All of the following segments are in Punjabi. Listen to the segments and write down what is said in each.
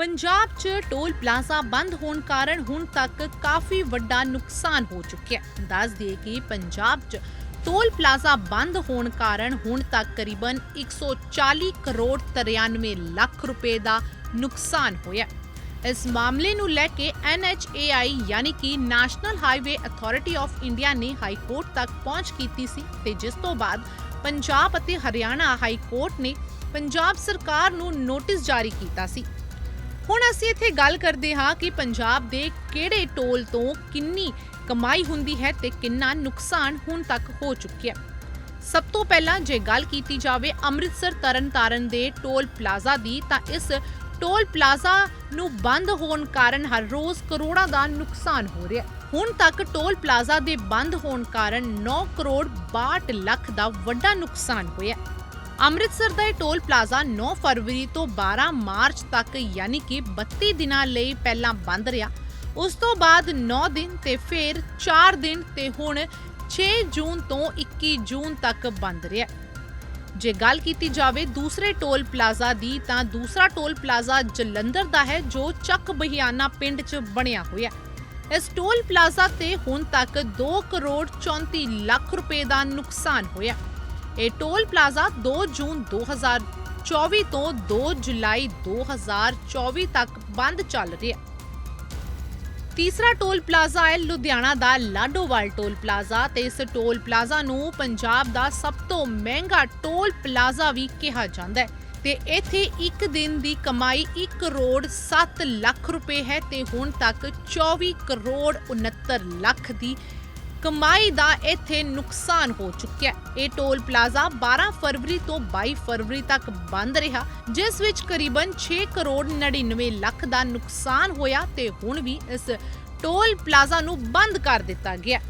ਪੰਜਾਬ 'ਚ ਟੋਲ ਪਲਾਜ਼ਾ ਬੰਦ ਹੋਣ ਕਾਰਨ ਹੁਣ ਤੱਕ ਕਾਫੀ ਵੱਡਾ ਨੁਕਸਾਨ ਹੋ ਚੁੱਕਿਆ ਹੈ। ਦੱਸ ਦਈਏ ਕਿ ਪੰਜਾਬ 'ਚ ਟੋਲ ਪਲਾਜ਼ਾ ਬੰਦ ਹੋਣ ਕਾਰਨ ਹੁਣ ਤੱਕ ਕਰੀਬਨ 140 ਕਰੋੜ 93 ਲੱਖ ਰੁਪਏ ਦਾ ਨੁਕਸਾਨ ਹੋਇਆ ਇਸ ਮਾਮਲੇ ਨੂੰ ਲੈ ਕੇ NHAI ਯਾਨੀ ਕਿ national highway authority of India ਨੇ ਹਾਈ ਕੋਰਟ ਤੱਕ ਪਹੁੰਚ ਕੀਤੀ ਸੀ ਤੇ ਜਿਸ ਤੋਂ ਬਾਅਦ ਪੰਜਾਬ ਅਤੇ ਹਰਿਆਣਾ ਹਾਈ ਕੋਰਟ ਨੇ ਪੰਜਾਬ ਸਰਕਾਰ ਨੂੰ ਨੋਟਿਸ ਜਾਰੀ ਕੀਤਾ ਸੀ। ਹੁਣ ਅਸੀਂ ਇੱਥੇ ਗੱਲ ਕਰਦੇ ਹਾਂ ਕਿ ਪੰਜਾਬ ਦੇ ਕਿਹੜੇ ਟੋਲ ਤੋਂ ਕਿੰਨੀ ਕਮਾਈ ਹੁੰਦੀ ਹੈ ਤੇ ਕਿੰਨਾ ਨੁਕਸਾਨ ਹੁਣ ਤੱਕ ਹੋ ਚੁੱਕਿਆ ਸਭ ਤੋਂ ਪਹਿਲਾਂ ਜੇ ਗੱਲ ਕੀਤੀ ਜਾਵੇ ਅੰਮ੍ਰਿਤਸਰ ਤਰਨਤਾਰਨ ਦੇ ਟੋਲ ਪਲਾਜ਼ਾ ਦੀ, ਤਾਂ ਇਸ ਟੋਲ ਪਲਾਜ਼ਾ ਨੂੰ ਬੰਦ ਹੋਣ ਕਾਰਨ ਹਰ ਰੋਜ਼ ਕਰੋੜਾਂ ਦਾ ਨੁਕਸਾਨ ਹੋ ਰਿਹਾ ਹੈ। ਹੁਣ ਤੱਕ ਟੋਲ ਪਲਾਜ਼ਾ ਦੇ ਬੰਦ ਹੋਣ ਕਾਰਨ 9 ਕਰੋੜ 62 ਲੱਖ ਦਾ ਵੱਡਾ ਨੁਕਸਾਨ ਹੋਇਆ ਅੰਮ੍ਰਿਤਸਰ ਦਾ ਇਹ ਟੋਲ ਪਲਾਜ਼ਾ 9 ਫਰਵਰੀ ਤੋਂ 12 ਮਾਰਚ ਤੱਕ ਯਾਨੀ ਕਿ 32 ਦਿਨਾਂ ਲਈ ਪਹਿਲਾਂ ਬੰਦ ਰਿਹਾ। ਉਸ ਤੋਂ ਬਾਅਦ 9 ਦਿਨ ਤੇ ਫਿਰ 4 ਦਿਨ ਤੇ ਹੁਣ 6 ਜੂਨ ਤੋਂ 21 ਜੂਨ ਤੱਕ ਬੰਦ ਰਿਹਾ। ਜੇ ਗੱਲ ਕੀਤੀ ਜਾਵੇ ਦੂਸਰੇ ਟੋਲ ਪਲਾਜ਼ਾ ਦੀ ਤਾਂ ਦੂਸਰਾ ਟੋਲ ਪਲਾਜ਼ਾ ਜਲੰਧਰ ਦਾ ਹੈ ਜੋ ਚੱਕ ਬਹਿਆਨਾ ਪਿੰਡ 'ਚ ਬਣਿਆ ਹੋਇਆ ਇਸ ਟੋਲ ਪਲਾਜ਼ਾ ਤੇ ਹੁਣ ਤੱਕ 2 ਕਰੋੜ 34 ਲੱਖ ਰੁਪਏ ਦਾ ਨੁਕਸਾਨ ਹੋਇਆ। ਇਹ ਟੋਲ ਪਲਾਜ਼ਾ 2 ਜੂਨ 2024 ਤੋਂ 2 ਜੁਲਾਈ 2024 ਤੱਕ ਬੰਦ ਚੱਲ ਰਿਹਾ ਤੀਸਰਾ ਟੋਲ ਪਲਾਜ਼ਾ ਹੈ ਲੁਧਿਆਣਾ ਦਾ ਲਾਡੋਵਾਲ ਟੋਲ ਪਲਾਜ਼ਾ ਤੇ ਇਸ ਟੋਲ ਪਲਾਜ਼ਾ ਨੂੰ ਪੰਜਾਬ ਦਾ ਸਭ ਤੋਂ ਮਹਿੰਗਾ ਟੋਲ ਪਲਾਜ਼ਾ ਵੀ ਕਿਹਾ ਜਾਂਦਾ ਹੈ ਤੇ ਇੱਥੇ ਇੱਕ ਦਿਨ ਦੀ ਕਮਾਈ 1 ਕਰੋੜ 7 ਲੱਖ ਰੁਪਏ ਹੈ ਤੇ ਹੁਣ ਤੱਕ 24 ਕਰੋੜ 69 ਲੱਖ ਦੀ ਕਮਾਈ ਦਾ ਇੱਥੇ ਨੁਕਸਾਨ ਹੋ ਚੁੱਕਿਆ ਇਹ ਟੋਲ ਪਲਾਜ਼ਾ 12 ਫਰਵਰੀ ਤੋਂ 22 ਫਰਵਰੀ ਤੱਕ ਬੰਦ ਰਿਹਾ, ਜਿਸ ਵਿੱਚ ਕਰੀਬਨ 6 ਕਰੋੜ 99 ਲੱਖ ਦਾ ਨੁਕਸਾਨ ਹੋਇਆ ਤੇ ਹੁਣ ਵੀ ਇਸ ਟੋਲ ਪਲਾਜ਼ਾ ਨੂੰ ਬੰਦ ਕਰ ਦਿੱਤਾ ਗਿਆ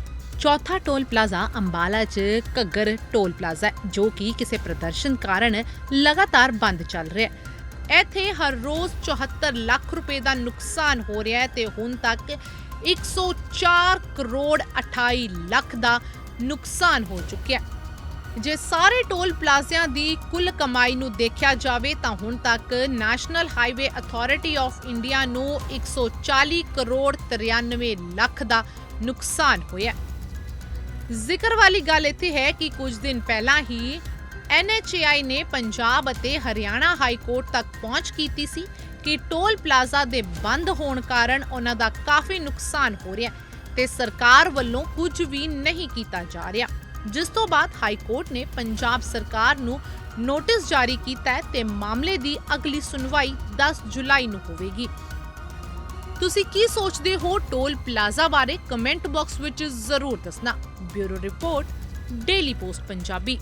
ਚੌਥਾ ਟੋਲ ਪਲਾਜ਼ਾ ਅੰਬਾਲਾ 'ਚ ਘੱਗਰ ਟੋਲ ਪਲਾਜ਼ਾ ਜੋ ਕਿ ਕਿਸੇ ਪ੍ਰਦਰਸ਼ਨ ਕਾਰਨ ਲਗਾਤਾਰ ਬੰਦ ਚੱਲ ਰਿਹਾ ਹੈ। ਇੱਥੇ ਹਰ ਰੋਜ਼ 74 ਲੱਖ ਰੁਪਏ ਦਾ ਨੁਕਸਾਨ ਹੋ ਰਿਹਾ ਹੈ ਤੇ ਹੁਣ ਤੱਕ 104 ਕਰੋੜ 28 ਲੱਖ ਦਾ ਨੁਕਸਾਨ ਹੋ ਚੁੱਕਿਆ ਹੈ। ਜੇ ਸਾਰੇ ਟੋਲ ਪਲਾਜ਼ਿਆਂ ਦੀ ਕੁੱਲ ਕਮਾਈ ਨੂੰ ਦੇਖਿਆ ਜਾਵੇ ਤਾਂ ਹੁਣ ਤੱਕ National Highway Authority of India ਨੂੰ 140 ਕਰੋੜ 93 ਲੱਖ ਦਾ ਨੁਕਸਾਨ ਹੋਇਆ ਜ਼ਿਕਰ ਵਾਲੀ ਗੱਲ ਇੱਥੇ ਹੈ ਕਿ ਕੁਝ ਦਿਨ ਪਹਿਲਾਂ ਹੀ NHAI ਨੇ ਪੰਜਾਬ ਅਤੇ ਹਰਿਆਣਾ ਹਾਈ ਕੋਰਟ ਤੱਕ ਪਹੁੰਚ ਕੀਤੀ ਸੀ। ਕਿ ਟੋਲ ਪਲਾਜ਼ਾ ਦੇ ਬੰਦ ਹੋਣ ਕਾਰਨ ਉਹਨਾਂ ਦਾ ਕਾਫੀ ਨੁਕਸਾਨ ਹੋ ਰਿਹਾ ਤੇ ਸਰਕਾਰ ਵੱਲੋਂ ਕੁਝ ਵੀ ਨਹੀਂ ਕੀਤਾ ਜਾ ਰਿਹਾ। ਜਿਸ ਤੋਂ ਬਾਅਦ ਹਾਈ ਕੋਰਟ ਨੇ ਪੰਜਾਬ ਸਰਕਾਰ ਨੂੰ ਨੋਟਿਸ ਜਾਰੀ ਕੀਤਾ ਹੈ ਤੇ ਮਾਮਲੇ ਦੀ ਅਗਲੀ ਸੁਣਵਾਈ 10 ਜੁਲਾਈ ਨੂੰ ਹੋਵੇਗੀ। ਤੁਸੀਂ ਕੀ ਸੋਚਦੇ ਹੋ ਟੋਲ ਪਲਾਜ਼ਾ ਬਾਰੇ? ਕਮੈਂਟ ਬਾਕਸ ਵਿੱਚ ਜ਼ਰੂਰ ਦੱਸਣਾ। Bureau report, Daily Post Punjabi.